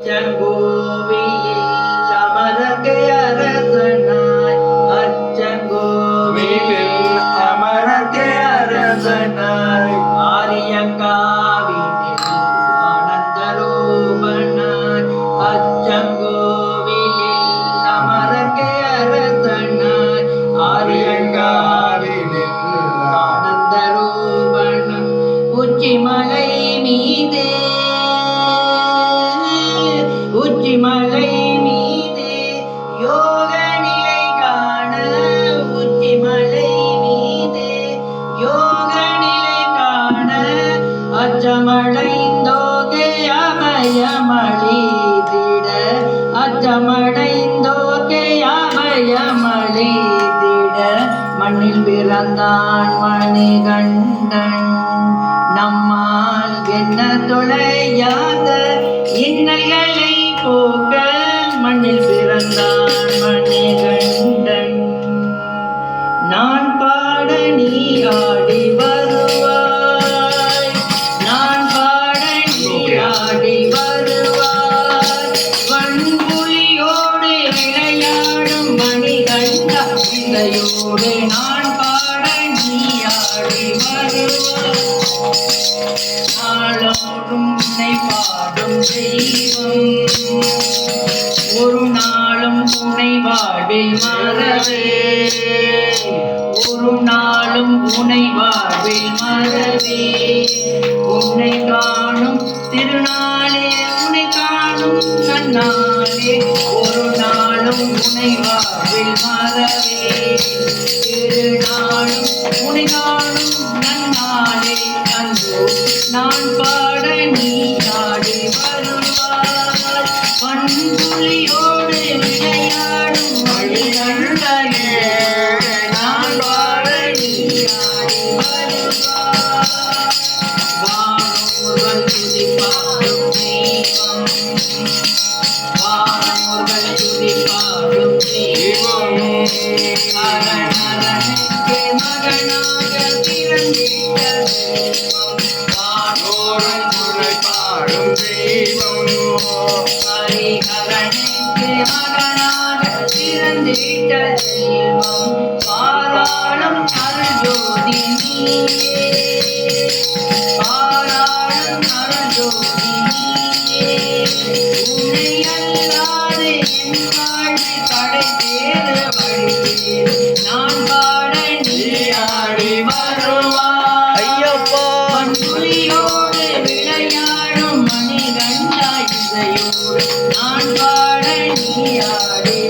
அச்சங்கோவிலில் அமரர்க்கு அரசனாய் அச்சங்கோவிலில் அமரர்க்கு அரசனாய் ஆரியங்காவினில் ஆனந்த அச்சங்கோவிலில் அமரர்க்கு அரசனாய் ஆரியங்காவினில் ஆனந்த உச்சிமலை மலை மீது யோக நிலை காண உச்சி மலை மீது யோக நிலை காண அச்சமடைந்தோகே அமயமளிதிட அச்சமடைந்தோகே அமயமளிதிட மண்ணில் பிறந்தான் மணிகண்டன் நம்மால் என்ன தொலை ஆடி உன்னை பாடும் தெய்வம் ஒரு நாளும் உன்னை வாழ்வில் மறவே ஒரு நாளும் உன்னை வாழ்வில் மறவே உன்னை காணும் திருநாளே உன்னை காணும் நன்னாளே ஒரு வாழ்வில் மறவே திருநாளும் உன்னை காணும் நன்னாளே நான் பாட நீ பாராளம் பாராளும் அருள்ஜோதி நீயே. நான் பாட நீ ஆடி.